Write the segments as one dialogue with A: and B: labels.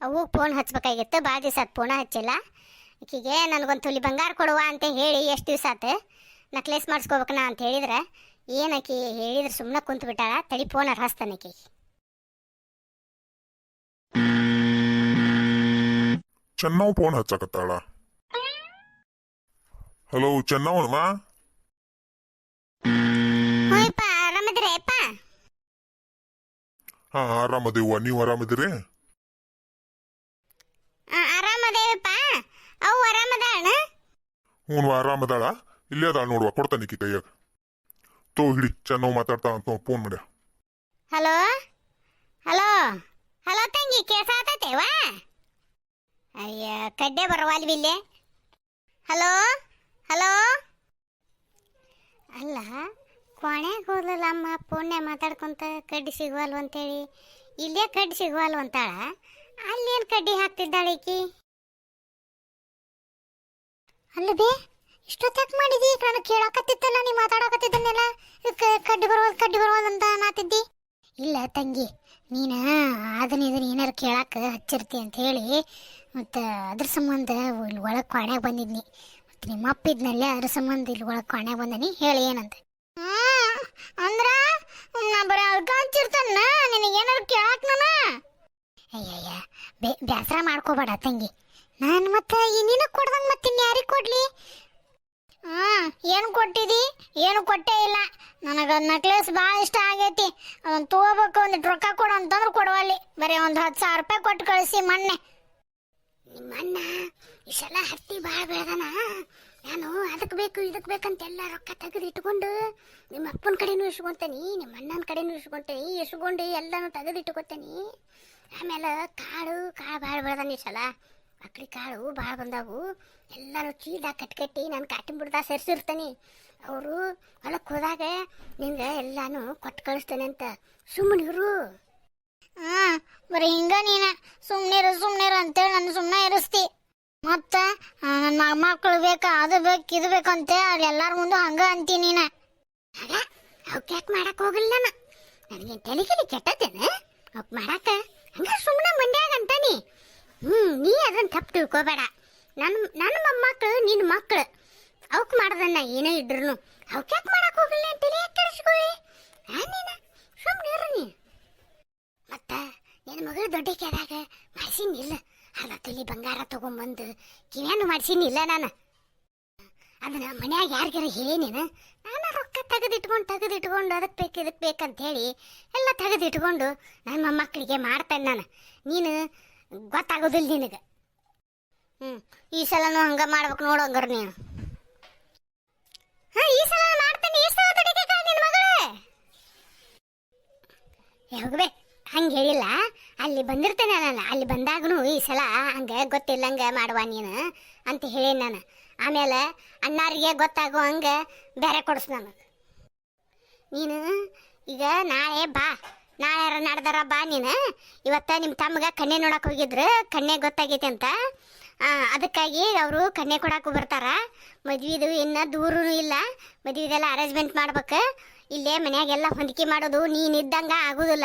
A: ಅವು ಫೋನ್ ಹಚ್ಬೇಕಾಗಿತ್ತು ಭಾಳ ದಿವಸ ಫೋನ ಹಚ್ಚಿಲ್ಲ. ಆಕಿಗೆ ನನಗೊಂದು ತುಲಿ ಬಂಗಾರ ಕೊಡುವ ಅಂತ ಹೇಳಿ ಎಷ್ಟು ದಿವಸ ಆತು ನಕ್ಲೇಸ್ ಮಾಡಿಸ್ಕೋಬೇಕನ ಅಂತ ಹೇಳಿದ್ರೆ ಏನು ಆಕಿ ಹೇಳಿದ್ರೆ ಸುಮ್ಮನೆ ಕುಂತು ಬಿಟ್ಟಾಳ ತಡಿ ಫೋನ್ ಹಚ್ತಾನೆ ಆಕಿ
B: ಚೆನ್ನವ್ ಫೋನ್ ಹಚ್ಚಕತ್ತಾಳ. ಹಲೋ ಚೆನ್ನವನಮ್ಮ?
A: ಹ್ಞೂಪ್ಪ ಆರಾಮದಿರಿ ಹಾಂ
B: ಹಾ ಆರಾಮದೇವ ನೀವು ಆರಾಮದಿರಿ? ಹ್ಞೂ ಆರಾಮದಾಳ ಇಲ್ಲೇ ಅದಾಳ ನೋಡುವ, ಕೊಡ್ತಾನೆ ಈಕಿ ಕೈಯಾಗ. ತೋ ಹಿಡಿ, ಚೆನ್ನಾಗಿ ಮಾತಾಡ್ತಾ ಅಂತ ಫೋನ್ ಮಾಡ್ಯ.
A: ಹಲೋ? ಹಲೋ? ಹಲೋ ತಂಗಿ ಕೇಳ್ಸಾತೈತೆವಾ ಅಯ್ಯ, ಕಡ್ಡೆ ಬರವಲ್ವಿಲ್ಲೇ ಹಲೋ? ಹಲೋ? ಅಲ್ಲ ಕೋಣೆ ಹೋದ್ಲಲ್ಲ ಅಮ್ಮ ಫೋನ್ಯಾಗ ಮಾತಾಡ್ಕೊಂತ ಕಡ್ಡಿ ಸಿಗುವಲ್ವಂತೇಳಿ. ಇಲ್ಲೇ ಕಡ್ಡಿ ಸಿಗುವಲ್ವಂತಾಳ? ಅಲ್ಲೇನು ಕಡ್ಡಿ ಹಾಕ್ತಿದ್ದಾಳೆ ಈಕಿ? ಅಲ್ಲ ಬೇ, ಇಷ್ಟೊತ್ತಾಕ್ ಮಾಡಿದಿ? ನಾನು ಕೇಳಾಕತ್ತಿತ್ತಲ್ಲ ನೀ ಮಾತಾಡಕತ್ತಿದ್ದನ್ನೆಲ್ಲ? ಕಡ್ಡಿ ಬರೋದು ಕಡ್ಡಿ ಬರೋದು ಅಂತ ಇಲ್ಲ ತಂಗಿ, ನೀನು ಅದನ್ನ ಇದನ್ನ ಏನಾರು ಕೇಳಾಕ ಹಚ್ಚಿರ್ತಿ ಅಂತ ಹೇಳಿ, ಮತ್ತು ಅದ್ರ ಸಂಬಂಧ ಇಲ್ಲಿ ಒಳಗೆ ಕ್ವಾಣ್ಯಾಗ ಬಂದಿದ್ನಿ. ಮತ್ತು ನಿಮ್ಮ ಅಪ್ಪ ಇದ್ನಲ್ಲೇ ಅದ್ರ ಸಂಬಂಧ ಇಲ್ಲಿ ಒಳಗೆ ಕ್ವಾಣ್ಯಾಗ ಬಂದನಿ, ಹೇಳಿ ಏನಂತ. ಅಂದ್ರ, ನಾ ಬರೀ ಅದಕ್ಕೆ ಹಚ್ಚಿರ್ತಾನ ನಿನಗೆ ಏನಾರು ಕೇಳಾಕ ನಾನು? ಅಯ್ಯಯ್ಯ, ಬೇ ಬೇಸರ ಮಾಡ್ಕೋಬೇಡ ತಂಗಿ. ನಾನು ಮತ್ತೆ ನಿನಗೆ ಕೊಡ್ದಂಗೆ ಮತ್ತೆ ಇನ್ಯಾರಿಗೆ ಕೊಡ್ಲಿ? ಹ್ಞೂ ಏನು ಕೊಟ್ಟಿದಿ? ಏನು ಕೊಟ್ಟೇ ಇಲ್ಲ. ನನಗೆ ನೆಕ್ಲೆಸ್ ಭಾಳ ಇಷ್ಟ ಆಗೈತಿ. ಅದನ್ನು ತಗೋಬೇಕು ಒಂದು ರೊಕ್ಕ ಕೊಡು ಅಂತಂದ್ರೆ ಕೊಡುವಲ್ಲಿ ಬರೀ ಒಂದು ಹತ್ತು ಸಾವಿರ ರೂಪಾಯಿ ಕೊಟ್ಟು ಕಳಿಸಿ ಮೊನ್ನೆ ನಿಮ್ಮ ಅಣ್ಣ ಇಷ್ಟೆಲ್ಲ ಹತ್ತಿ ಭಾಳ ಬೆಳೆದಾನ. ನಾನು ಅದಕ್ಕೆ ಬೇಕು ಇದಕ್ಕೆ ಬೇಕಂತ ಎಲ್ಲ ರೊಕ್ಕ ತೆಗೆದು ಇಟ್ಕೊಂಡು ನಿಮ್ಮ ಅಪ್ಪನ ಕಡೆನೂ ಇಸ್ಕೊತೇನೆ, ನಿಮ್ಮ ಅಣ್ಣನ ಕಡೆನೂ ಇಸ್ಕೊತೇನೆ ಇಸ್ಕೊಂಡು ಎಲ್ಲನೂ ತೆಗೆದು ಇಟ್ಕೊತೇನಿ. ಆಮೇಲೆ ಕಾಳು ಕಾಳು ಭಾಳ ಬೆಳೆದಾನ ಈ ಸಲ ಅಕ್ಳಿ ಕಾಳು ಭಾಳ ಬಂದಾವು. ಎಲ್ಲಾನು ಚೀಲ ಕಟ್ಕಟ್ಟಿ ನಾನು ಕಾಟಿನ ಬಿಡ್ದ ಸೇರಿಸಿರ್ತಾನೆ. ಅವರು ಹೊಲಕ್ಕೆ ಹೋದಾಗ ನಿಂಗೆ ಎಲ್ಲಾನು ಕೊಟ್ಟು ಕಳಿಸ್ತೇನೆ ಅಂತ. ಸುಮ್ಮನೆ ಇರು. ಹಾಂ ಬರೀ ಹಿಂಗ ನೀನ. ಸುಮ್ಮನಿರು ಸುಮ್ಮನಿರು ಅಂತೇಳಿ ನನ್ನ ಸುಮ್ಮನೆ ಇರಿಸ್ತಿ. ಮತ್ತು ನನ್ನ ಮಕ್ಕಳು ಬೇಕು ಅದು ಬೇಕು ಇದು ಬೇಕು ಅಂತ ಅಲ್ಲಿ ಎಲ್ಲಾರ ಮುಂದೆ ಹಂಗ ಅಂತಿ ನೀನ. ಅವಕ್ಕೆ ಯಾಕೆ ಮಾಡಕ್ಕೆ ಹೋಗಿಲ್ಲ ನಾನು? ನನಗೆ ಕೆಲಿ ಕೆಟ್ಟದೇನ? ಅವಕ್ಕೆ ಮಾಡಾಕ? ಹಂಗ ಸುಮ್ಮನೆ ಮಂಡ್ಯಾಗ ಅಂತಾನಿ ಹ್ಞೂ ನೀ ಅದನ್ನ ತಪ್ಪು ತಿಳ್ಕೊಬೇಡ. ನನ್ನ ನನ್ನ ಮೊಮ್ಮಕ್ಕಳು ನಿನ್ನ ಮಕ್ಕಳು ಅವಕ್ಕೆ ಮಾಡ್ದನ್ನ ಏನೇ ಇದ್ರು ಅವಕ್ಕೆ ಯಾಕೆ ಮಾಡಕ್ ಹೋಗಿಲ್ಲ ಅಂತ ತಲೆ ಯಾಕೆ ಕೆಡಿಸ್ಕೊಳ್ಳಿ? ನೀನ? ಸುಮ್ಮನೆ ಇರು ನೀ ಮತ್ತ ನಿನ್ನ ಮಗಳು ದೊಡ್ಡ ಕೆದಾಗ ಮಾಡಿಸಿನಿಲ್ಲ ಅಲ್ಲ ತಲಿ ಬಂಗಾರ ತಗೊಂಬಂದು ಕಿವ್ಯಾನು ಮಾಡಿಸಿನಿಲ್ಲ ನಾನು. ಅದನ್ನ ಮನ್ಯಾಗ ಯಾರಿಗಾರ ಹೇಳೇನೇನ ತೆಗೆದಿಟ್ಕೊಂಡು ತೆಗೆದಿಟ್ಕೊಂಡು ಅದಕ್ಕೆ ಬೇಕು ಇದಕ್ಕೆ ಬೇಕಂತ ಹೇಳಿ ಎಲ್ಲ ತೆಗೆದಿಟ್ಕೊಂಡು ನನ್ನ ಮಕ್ಕಳಿಗೆ ಮಾಡ್ತೇನೆ ನಾನು. ನೀನು ಗೊತ್ತಾಗೋದಿಲ್ಲ ನಿನಗೆ. ಹ್ಞೂ ಈ ಸಲನೂ ಹಂಗೆ ಮಾಡ್ಬೇಕು ನೋಡು ಹಂಗಾರೆ ನೀನು. ಹಾಂ, ಈ ಸಲ ಮಾಡ್ತೇನೆ, ಈ ಸಲ ನಿನ್ನ ಮಗಳೇ. ಹೋಗ್ಬೇ, ಹಂಗೆ ಹೇಳಿಲ್ಲ. ಅಲ್ಲಿ ಬಂದಿರ್ತೇನೆ ನಾನು. ಅಲ್ಲಿ ಬಂದಾಗನು ಈ ಸಲ ಹಂಗೆ ಗೊತ್ತಿಲ್ಲಂಗೆ ಮಾಡುವ ನೀನು ಅಂತ ಹೇಳಿ ನಾನು. ಆಮೇಲೆ ಅಣ್ಣಾರಿಗೆ ಗೊತ್ತಾಗೋ ಹಂಗೆ ಬೇರೆ ಕೊಡಿಸ್ ನನಗೆ ನೀನು? ಈಗ ನಾಳೆ ಬಾ. ನಾಳೆ ನಾಡ್ದಾರ ಬಾ ನೀನು. ಇವತ್ತ ನಿಮ್ಮ ತಮ್ಮಗೆ ಕಣ್ಣೆ ನೋಡಕ್ಕೆ ಹೋಗಿದ್ರು. ಕಣ್ಣೆ ಗೊತ್ತಾಗೈತೆ ಅಂತ. ಅದಕ್ಕಾಗಿ ಅವರು ಕಣ್ಣೆ ಕೊಡಕ್ಕೆ ಬರ್ತಾರ. ಮದುವೆದು ಇನ್ನು ದೂರೂ ಇಲ್ಲ. ಮದ್ವಿದೆಲ್ಲ ಅರೇಂಜ್ಮೆಂಟ್ ಮಾಡ್ಬೇಕು. ಇಲ್ಲೇ ಮನ್ಯಾಗೆಲ್ಲ ಹೊಂದಿಕೆ ಮಾಡೋದು ನೀನು ಇದ್ದಂಗೆ ಆಗೋದಿಲ್ಲ.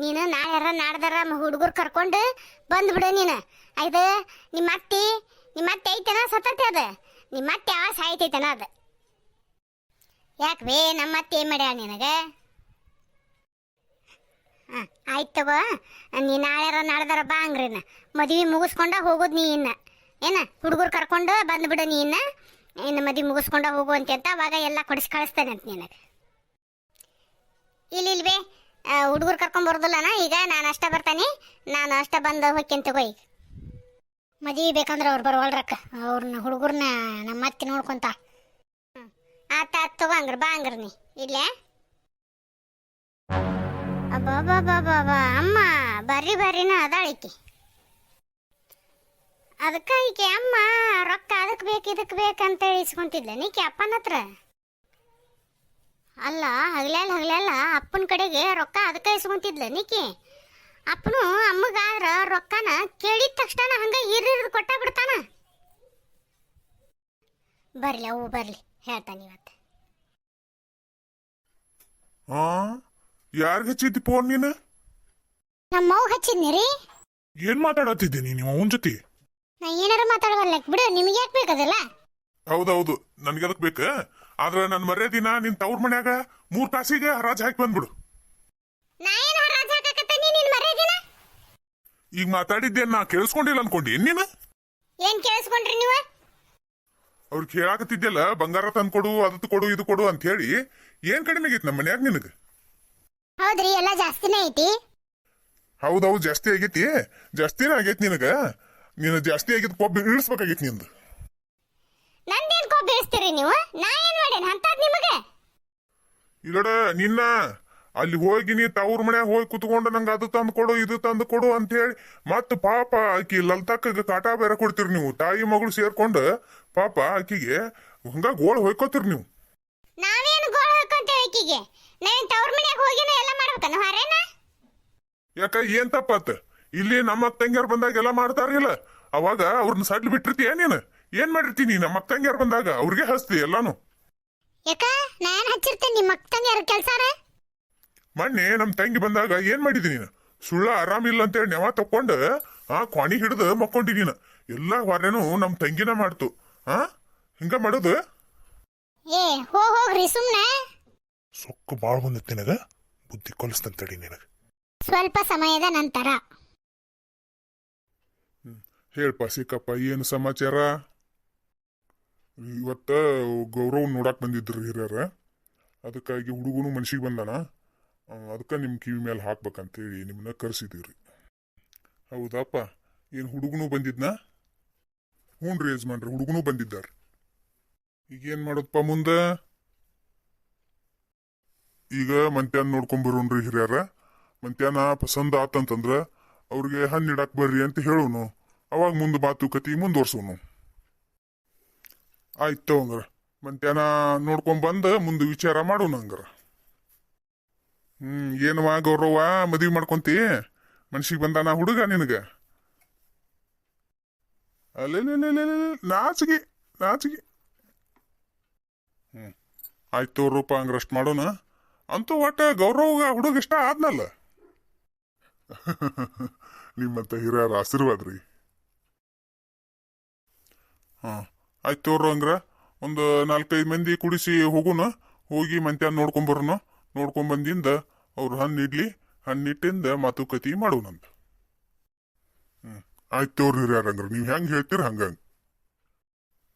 A: ನೀನು ನಾಳ್ಯಾರ ನಾಡ್ದಾರ ಹುಡುಗರು ಕರ್ಕೊಂಡು ಬಂದ್ಬಿಡು ನೀನು. ಆಯ್ತು ನಿಮ್ಮ ಅತ್ತಿ ನಿಮ್ಮ ಅತ್ತೆ ಐತೆನ ಸತ್ತೈತೆ ಅದು. ನಿಮ್ಮ ಅತ್ತೆ ಯಾವ ಸಾಯ್ತೈತೆನ ಅದು. ಯಾಕೆ ಬೇ ನಮ್ಮ ಅತ್ತೆ ಏನು ಮಾಡ್ಯಾಳ ನಿನಗೆ? ಹಾಂ, ಆಯ್ತು ತಗೋ. ನೀ ನಾಳೆರ ನಾಡ್ದಾರ ಬಾ ಅಂಗ್ರಿನ ಮದ್ವೆ ಮುಗಿಸ್ಕೊಂಡ ಹೋಗೋದು ನೀ ಇನ್ನ. ಏನ, ಹುಡುಗರು ಕರ್ಕೊಂಡು ಬಂದ್ಬಿಡು ನೀ ಇನ್ನ. ಇನ್ನು ಮದ್ವೆ ಮುಗಿಸ್ಕೊಂಡ ಹೋಗುವಂತೆ ಅಂತ ಅವಾಗ ಎಲ್ಲ ಕೊಡಿಸಿ ಕಳಿಸ್ತೇನೆ ಅಂತ ನಿನಗೆ. ಇಲ್ಲ ಇಲ್ವೇ ಹುಡುಗರು ಕರ್ಕೊಂಡ್ ಬರೋದಿಲ್ಲನ? ಈಗ ನಾನು ಅಷ್ಟ ಬರ್ತಾನೆ, ನಾನು ಅಷ್ಟ ಬಂದು ಹೋಗ್ತೀನಿ ತಗೋ ಈಗ. ಮದುವೆ ಬೇಕಂದ್ರೆ ಅವ್ರು ಬರೋವಲ್ರಕ್ಕ. ಅವ್ರನ್ನ ಹುಡುಗರ್ನ ನಮ್ಮ ಅತ್ತೆ ನೋಡ್ಕೊಂತ. ಆತ ಆತ್ ತಗೋ ಹಂಗ್ರ ಬಾ ಹಂಗ್ರ ನೀ. ಇಲ್ಲೇ ಅಬ್ಬಾ ಅಮ್ಮ, ಬರ್ರಿ ಬರ್ರಿನ ಅದಾಳಿಕೆ ಅದಕ್ಕೆ ಈಕೆ, ಅಮ್ಮ, ರೊಕ್ಕ ಅದಕ್ಕೆ ಬೇಕು ಇದಕ್ಕೆ ಬೇಕಂತ ಇಸ್ಕೊಂತಿದ್ಲ. ನೀಕೆ ಅಪ್ಪನ ಹತ್ರ? ಅಲ್ಲ ಹಗಲೆಲ್ಲ ಹಗಲೆಲ್ಲ ಅಪ್ಪನ ಕಡೆಗೆ ರೊಕ್ಕ ಅದಕ್ಕೆ ಇಸ್ಕೊಂತಿದ್ಲ. ನೀಕಿ ಅಪ್ಪನು ಅಮ್ಮಗಾದ್ರ ರೊಕ್ಕನ ಕೇಳಿದ ತಕ್ಷಣ ಹಂಗ ಹಿರಿದು ಕೊಟ್ಟ ಬಿಡ್ತಾನ. ಬರ್ಲಿ ಅವು ಬರ್ಲಿ. ಹೇಳ್ತಾನೆ ಇವತ್ತು.
B: ಹಾ ಯಾರಿಗೆ ಹಚ್ಚಿದ್ದಿ ಫೋನ್ ನೀನು?
A: ನಮ್ಮ ಮೌ ಹಚ್ಚಿದ್ನಿ ರೀ.
C: ಏನ್ ಮಾತಾಡತಿದ್ದೀನಿ ನೀವು ಅವನ ಜೊತೆ?
A: ನಾ ಏನಾರು ಮಾತಾಡವಲ್ಲ ಬಿಡು ನಿಮಗೆ ಯಾಕೆ ಬೇಕದಲ್ಲ
B: ಹೌದೌದು ನನ್ಗೆ ಅದಕ್ಕೆ ಬೇಕ? ಆದ್ರೆ ನನ್ನ ಮರ್ಯಾದಿನ ನಿನ್ ತವ್ರ ಮನ್ಯಾಗ ಮೂರ್ ತಾಸಿಗೆ ಹರಾಜ್ ಹಾಕಿ ಬಂದ್ಬಿಡು.
A: ನಾ ಏನು ಹರಾಜ್ ಹಾಕಕತ್ತೀನಿ ನಿನ್ ಮರ್ಯಾದಿನ
B: ಈಗ ಮಾತಾಡಿದ್ದೇನ್ ನಾ ಕೇಳಿಸ್ಕೊಂಡಿಲ್ಲ ಅನ್ಕೊಂಡಿ ನೀನು?
A: ಏನ್ ಕೇಳಿಸ್ಕೊಂಡ್ರಿ ನೀವು?
B: ಅವ್ರು ಕೇಳಾಕತ್ತಿದ್ದೆಲ್ಲ ಬಂಗಾರ ತಂದು ಕೊಡು ಅದತ್ತು ಕೊಡು ಇದು ಕೊಡು ಅಂತ ಹೇಳಿ ಏನ್ ಕಡಿಮೆ ಆಗೈತಿ ನಮ್ಮ ಮನ್ಯಾಗ ನಿನಗ?
A: ಹೌದ್ರಿ ಎಲ್ಲ ಜಾಸ್ತಿನೇ ಐತಿ.
B: ಹೌದೌದು ಜಾಸ್ತಿ ಆಗೈತಿ. ಜಾಸ್ತಿನೇ ಆಗೈತಿ ನಿನಗ. ನೀನು ಜಾಸ್ತಿ ಆಗಿದ್ ಕೊಬ್ಬ ಇಳಿಸ್ಬೇಕಾಗೈತಿ ನಿಂದು.
A: ನಂದೇನ್ ಕೋಪ ಬೀಳಿಸ್ತೀರಿ ನೀವು? ನಾ ಏನ್ ಮಾಡೇನ್? ಅಂತದ್ ನಿಮಗೆ.
B: ಇಲ್ಲಡ ನಿನ್ನ ಅಲ್ಲಿ ಹೋಗಿ ನೀ ತವ್ರ ಮನ್ಯಾಗ ಹೋಗಿ ಕುತ್ಕೊಂಡು ನಂಗೆ ಅದು ತಂದು ಕೊಡು ಇದು ತಂದು ಕೊಡು ಅಂತ ಹೇಳಿ ಮತ್ತೆ ಪಾಪ ಆಕಿ ಲಲ್ತಕ್ಕ ಕಾಟ ಬೇರೆ ಕೊಡ್ತೀರಿ ನೀವು. ತಾಯಿ ಮಗಳು ಸೇರ್ಕೊಂಡು ಪಾಪ ಆಕಿಗೆ ಹಂಗ ಗೋಳ್ ಹೊಯ್ಕೋತೀರಿ ನೀವು.
A: ನಾವೇನು ಗೋಳ ಹೋಯ್ಕೋತೀವಿ ಆಕಿಗೆ? ನಾವೇನ್ ತವ್ರ ಮನೆಗೆ ಹೋಗಿನ ಎಲ್ಲ ಮಾಡ್ಬೇಕನ್ನ ಹೊರೇನ?
B: ಯಾಕ ಏನ್ ತಪ್ಪತ್ತ ಇಲ್ಲಿ ನಮ್ಮ ಅಕ್ಕ ತಂಗಿಯರ್ ಬಂದಾಗ ಎಲ್ಲ ಮಾಡ್ತಾರಿಲ್ಲ ಅವಾಗ ಅವ್ರನ್ನ ಸಡ್ಲ್ ಬಿಟ್ಟಿರ್ತೀಯ ನೀನು? ಏನ್ ಮಾಡಿರ್ತೀನಿ ನಮ್ಮ ಅಕ್ಕ ತಂಗಿಯರ್ ಬಂದಾಗ? ಅವ್ರಿಗೆ ಹಸ್ತಿ ಎಲ್ಲಾನು.
A: ಯಾಕ ನಾನು ಹಚ್ಚಿರ್ತೇನೆ ನಿಮ್ಮ ಕೆಲ್ಸಾರ?
B: ಮೊನ್ನೆ ನಮ್ ತಂಗಿ ಬಂದಾಗ ಏನ್ ಮಾಡಿದಿ ನೀನು? ಸುಳ್ಳ ಆರಾಮಿಲ್ಲ ಅಂತೇಳಿ ನೆವ ತಕ್ಕೊಂಡು ಆ ಕ್ವಾಣಿ ಹಿಡಿದು ಮಕ್ಕೊಂಡಿದೀನ. ಎಲ್ಲ ಹೊರೇನು ನಮ್ಮ ತಂಗಿನ ಮಾಡ್ತು. ಆ? ಹಿಂಗ ಮಾಡೋದು?
A: ಏ ಹೋ ಹೋಗ್ರಿ ಸುಮ್ನೆ.
C: ಸೊಕ್ಕು ಬಾಳ್ ಬಂದೈತಿ ನಿನಗ? ಬುದ್ಧಿ ಕೊಲಿಸ್ತಂತಡಿ ನಿನಗ.
A: ಸ್ವಲ್ಪ ಸಮಯದ ನಂತರ.
B: ಹೇಳ್ಪ ಸಿಕ್ಕಪ್ಪ ಏನು ಸಮಾಚಾರ? ಇವತ್ತ ಗೌರವ್ ನೋಡಕ್ ಬಂದಿದ್ರು ಹಿರಿಯರ. ಅದಕ್ಕಾಗಿ ಹುಡುಗನು ಮನ್ಸಿಗೆ ಬಂದಾನ. ಅದಕ್ಕೆ ನಿಮ್ಮ ಕಿವಿ ಮೇಲೆ ಹಾಕ್ಬೇಕಂತೇಳಿ ನಿಮ್ಮನ್ನ ಕರೆಸಿದೀವ್ರಿ. ಹೌದಪ್ಪ ಏನು ಹುಡುಗನು ಬಂದಿದ್ನ? ಹ್ಞೂ ರೀ ಯಜಮಾನ್ರಿ ಹುಡುಗನು ಬಂದಿದ್ದಾರೆ. ಈಗ ಏನು ಮಾಡೋದಪ್ಪ ಮುಂದೆ? ಈಗ ಮಂತ್ಯಾನ ನೋಡ್ಕೊಂಬರೋನ್ರಿ ಹಿರಿಯರ. ಮಂತ್ಯಾನ ಪಸಂದ್ ಆತಂತಂದ್ರ ಅವ್ರಿಗೆ ಹಣ್ಣು ಇಡಾಕ್ ಬರ್ರಿ ಅಂತ ಹೇಳೋನು. ಅವಾಗ ಮುಂದೆ ಮಾತುಕತೆ ಮುಂದುವರ್ಸೋನು ಆಯ್ತು ಹಂಗಾರ ಮಂತ್ಯಾನ ನೋಡ್ಕೊಂಬಂದು ಬಂದ ಮುಂದೆ ವಿಚಾರ ಮಾಡೋಣ ಹಂಗಾರ. ಹ್ಮ್, ಏನವ ಗೌರವ ಮದುವೆ ಮಾಡ್ಕೊಂತಿ? ಮನ್ಸಿಗೆ ಬಂದಾನ ಹುಡುಗ ನಿನಗ? ನಾಚಿಗೆ ನಾಚಿಗೆ ಹ್ಮ್. ಆಯ್ತು ರೂಪ ಹಂಗಾರ ಅಷ್ಟು ಮಾಡೋಣ. ಅಂತೂ ಒಟ್ಟ ಗೌರವ ಹುಡುಗ ಇಷ್ಟ ಆದ್ನಲ್ಲ. ನಿಮ್ಮಂತ ಹಿರಿಯರ ಆಶೀರ್ವಾದ ರೀ. ಹಾಂ, ಆಯ್ತು ತೋರು ಹಂಗ್ರ. ಒಂದು ನಾಲ್ಕೈದು ಮಂದಿ ಕುಡಿಸಿ ಹೋಗುಣ. ಹೋಗಿ ಮಂತ್ಯಾನ ನೋಡ್ಕೊಂಬರೋಣ ನೋಡ್ಕೊಂಬಂದಿಂದ ಅವ್ರು ಹಣ್ಣು ಇಡ್ಲಿ ಹಣ್ಣಿಟ್ಟಿಂದ ಮಾತುಕತೆ ಮಾಡೋಣಂತ. ಹ್ಮ್. ಆಯ್ತು ತೋರಿ ಯಾರಂದ್ರ ನೀವು ಹೆಂಗೆ ಹೇಳ್ತೀರ ಹಂಗ.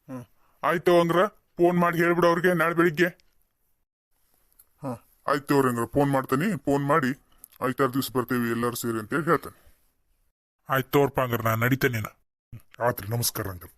B: ಹ್ಮ್. ಆಯ್ತು ಅಂದ್ರ ಫೋನ್ ಮಾಡಿ ಹೇಳ್ಬಿಡ ಅವ್ರಿಗೆ ನಾಳೆ ಬೆಳಿಗ್ಗೆ. ಹಾ. ಆಯ್ತು ತೋರಿ ಅಂದ್ರ ಫೋನ್ ಮಾಡ್ತೀನಿ. ಫೋನ್ ಮಾಡಿ ಐದಾರು ದಿವ್ಸ ಬರ್ತೇವಿ ಎಲ್ಲರೂ ಸೇರಿ ಅಂತೇಳಿ ಹೇಳ್ತೇನೆ.
C: ಆಯ್ತು ತೋರ್ಪ ಹಂಗಾರ. ನಾ ನಡಿತೇನೆ
B: ಆತ್ರಿ. ನಮಸ್ಕಾರ ಹಂಗಾರ.